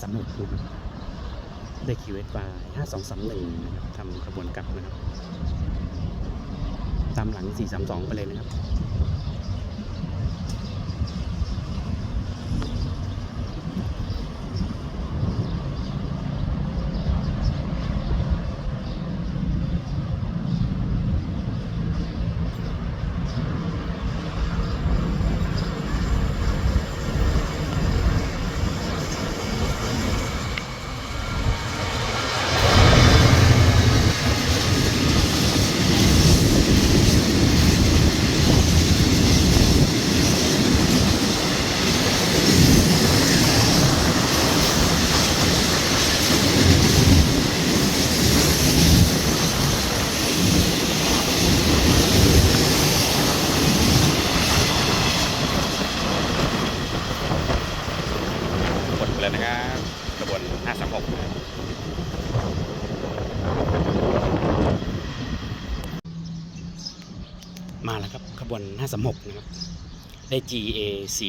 สามหกนะครับได้คิวเอสไฟห้าสองสามหนึ่งนะครับทำขบวนกลับนะครับ ตามหลังสี่สามสองไปเลยนะครับ กดไปแล้วนะครับกระบวน536นะครับมาแล้วครับขบวน 536 นะครับ ได้ GA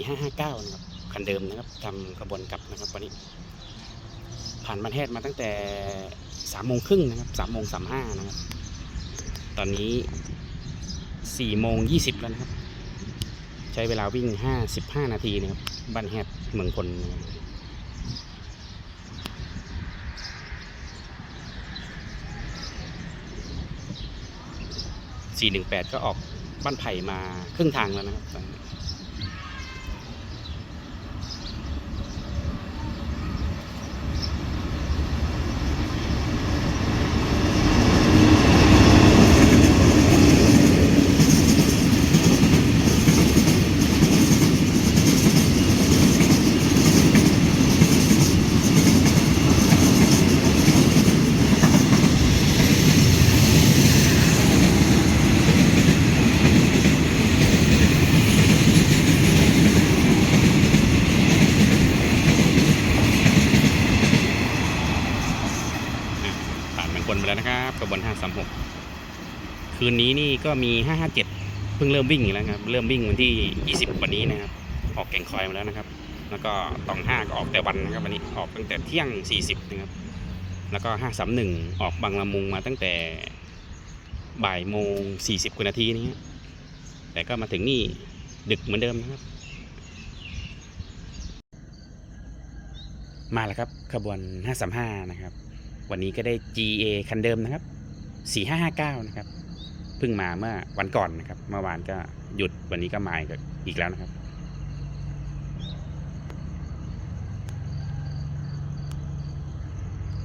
4559 นะครับ คันเดิมนะครับทำขบวนกลับนะครับวันนี้ ผ่านประเทศมาตั้งแต่3โมงครึ่งนะครับ3โมง35นะครับ ตอนนี้4โมง20แล้วนะครับ ใช้เวลาวิ่ง55นาทีนะครับบ้านแฮดเมืองพลนะครับ418ก็ออกบ้านไผ่มาครึ่งทางแล้วนะครับตอนนี้ผ่านเมืองพลไปแล้วนะครับกระบวน 536 คื นนี้นี่ก็มี 557 เพิ่งเริ่มวิ่งอีกแล้วครับ เริ่มวิ่งวันที่ 20 วันนี้นะครับ ออกแก่งคอยมาแล้วนะครับ แล้วก็ตองห้าก็ออกแต่วันนะครับวันนี้ ออกตั้งแต่เที่ยง 40 นะครับ แล้วก็ 531 ออกบางละมุงมาตั้งแต่บ่ายโมง 40กว่านาทีนี้ แต่ก็มาถึงนี่ดึกเหมือนเดิมนะครับ มาแล้วครับขบวน 535 นะครับ วันนี้ก็ได้ GA คันเดิมนะครับ 4559 นะครับ เพิ่งมาเมื่อวันก่อนนะครับ เมื่อวานก็หยุดวันนี้ก็มาอีกแล้วนะครับ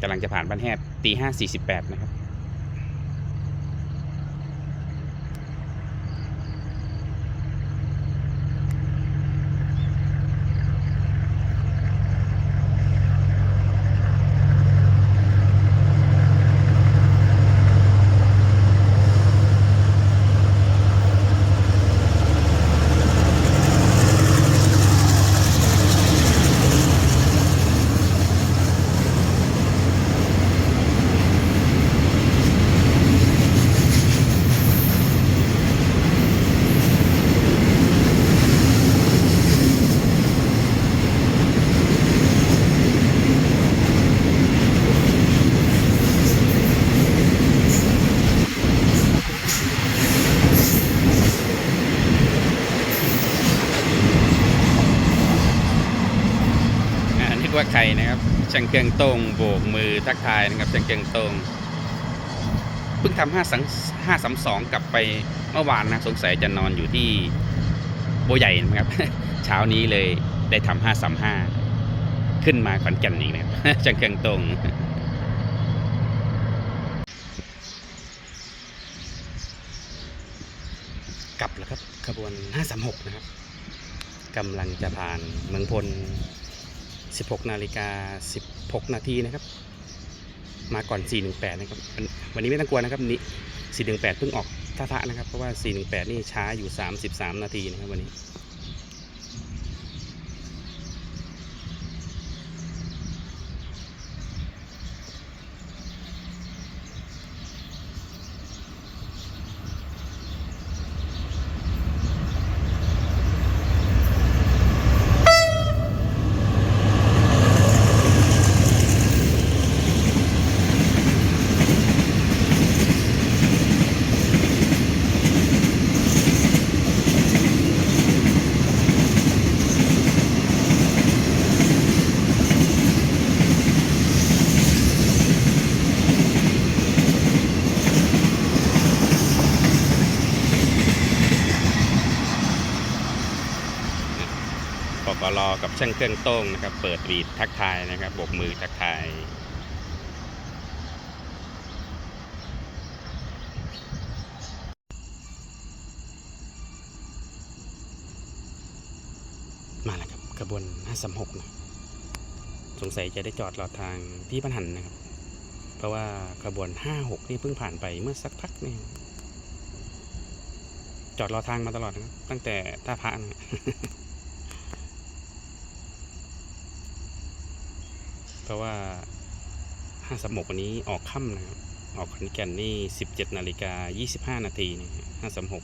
กำลังจะผ่านบ้านแฮบตีห้าสี่สิบแปดนะครับ อ่านึกว่าใคร นะครังเครื่องตงโบกมือทักทายนะครับช่างเครื่องตงเพิ่งทำห้าสังห้าสามสองกลับไปเมื่อวานนะสงสัยจะนอนอยู่ที่โบใหญ่นะครับ เช้านี้เลยได้ทำห้าสามห้าขึ้นมาขอนแก่นอีกนะครับช่างเครื่องตงกลับแล้วครับขบวน 536 นะครับกำลังจะผ่านเมืองพล 16นาฬิกา16 นาทีนะครับ มาก่อน 418 นะครับ วันนนี้ไม่ต้องกลัวนะครับนี่418 เพิ่งออกท่าทะนะครับ เพราะว่า 418 นี่ช้าอยู่ 33 นาทีนะครับวันนี้ ปลกับช่างเครื่องโต้งนะครับ เปิดบีดทักทายนะครับบกมือทักทายมาแล้วครับขบวน536นะสงสัยจะได้จอดรอทางพี่ปัญหันนะครับ เพราะว่าขบวน 56 นี่เพิ่งผ่านไปเมื่อสักพักนี่จอดรอทางมาตลอดนะตั้งแต่ท่าพระนะ เพราะว่าห้าสมกวันนี้ออกค่ำนะครับออกขอนแก่นนี่ 17 นาฬิกา 25 นาทีนะ536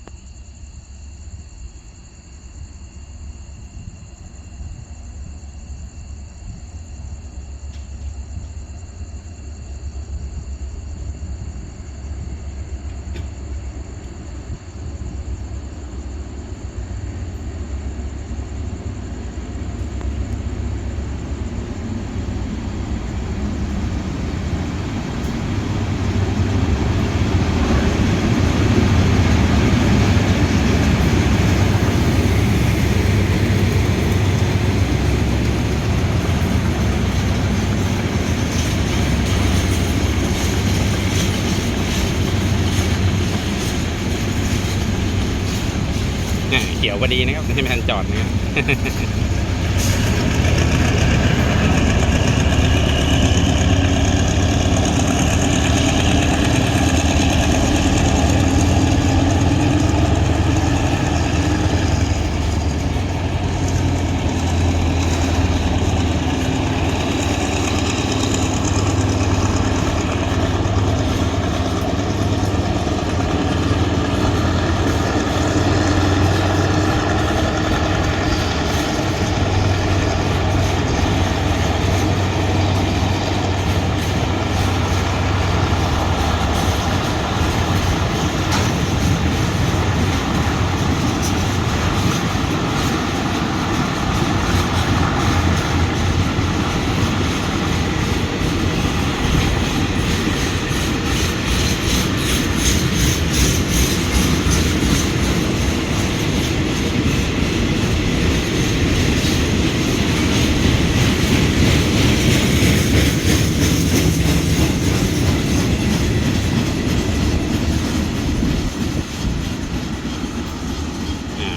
เนี่ยเขียว พอดีนะครับไม่ทันจอดนะครับ อ่า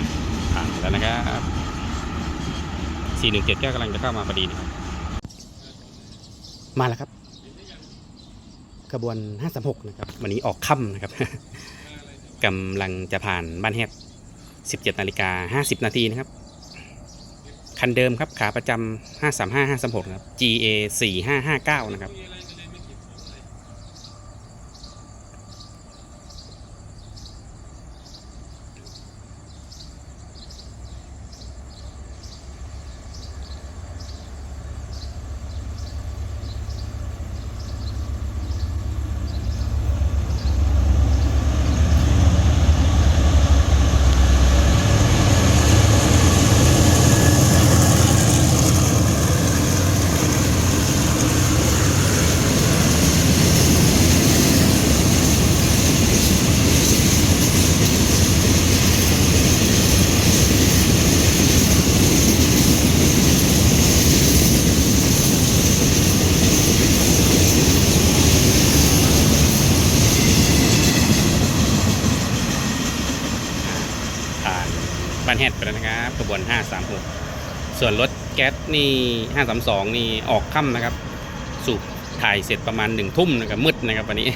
ผ่านแล้วนะครับ เจ็ดแก้วกำลังจะเข้ามาพอดีนะครับ มาแล้วครับขบวน 536 นะครับ วันนี้ออกค่ำนะครับกำลังจะผ่านบ้านแฮด17นาฬิกา50 นาทีนะครับ คันเดิมครับขาประจำ535 536 ครับ GA 4559 นะครับานแฮดไปแล้วนะครับขบวน 536 ส่วนรถแก๊สนี่ 532 นี่ออกค่ำนะครับ สูบถ่ายเสร็จประมาณหนึ่งทุ่มนะครับมืดนะครับวันนี้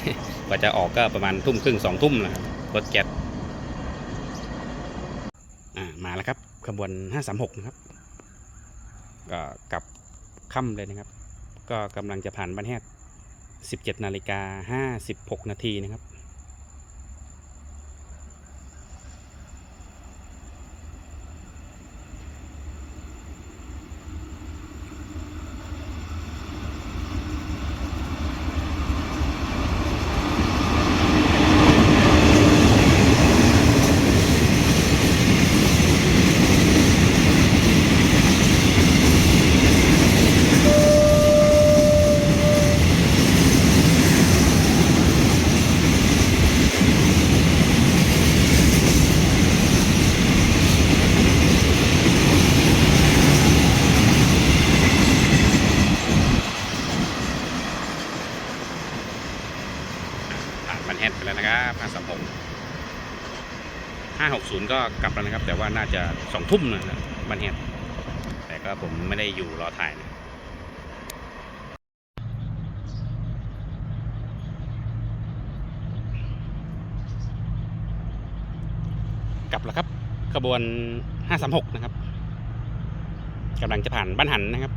กว่าจะออกก็ประมาณทุ่มครึ่งสองทุ่มนะครับรถแก๊สอ่ามาแล้วครับขบวน 536 นะครับก็กลับค่ำเลยนะครับ ก็กำลังจะผ่านบ้านแฮด17 นาฬิกา 56 นาทีนะครับ ไปแล้วนะครับห้าสามหกห้าหกศูนย์ก็กลับแล้วนะครับ แต่ว่าน่าจะสองทุ่มนะบันเฮดแต่ก็ผมไม่ได้อยู่รอถ่ายนะกลับแล้วครับขบวน 536 นะครับกำลังจะผ่านบ้านหันนะครับ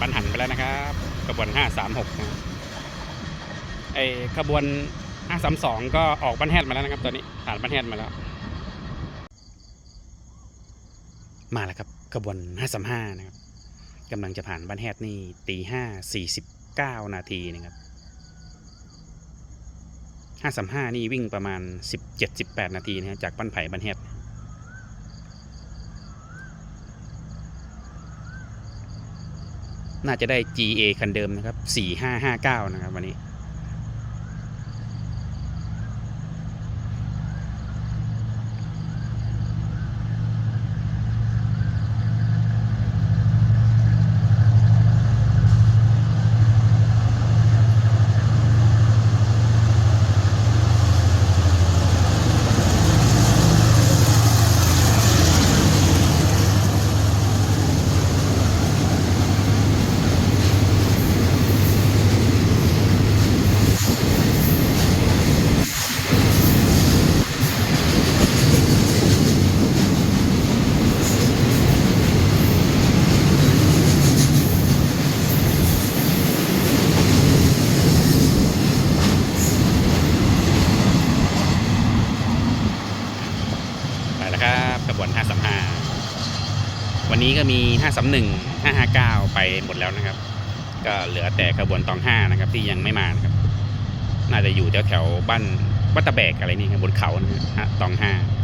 อ่าผ่านบ้นหันไปแล้วนะครับขบวน 536นะไอขบวน 532 ก็ออกบ้านแฮดมาแล้วนะครับ ตอนนี้ผ่านบ้านแฮดมาแล้ว มาแล้วครับขบวน 535 นะครับกำลังจะผ่านบ้านแฮดนี่ตีห้าสี่สิบเก้านาทีนะครับ535 นี่วิ่งประมาณ 17-18 นาทีนะฮะจากบ้านไผ่บ้านแฮด น่าจะได้ GA คันเดิมนะครับ4559 นะครับวันนี้ ไปแล้วครับขบวน 535 วั นี้ก็มี 531 559 ไปหมดแล้วนะครับ ก็เหลือแต่ขบวนตอง 5 นะครับ ที่ยังไม่มานะครับ น่าจะอยู่แถวแถวบ้านวัดตะแบกอะไรนี่ครับบนเขานะฮะตอง 5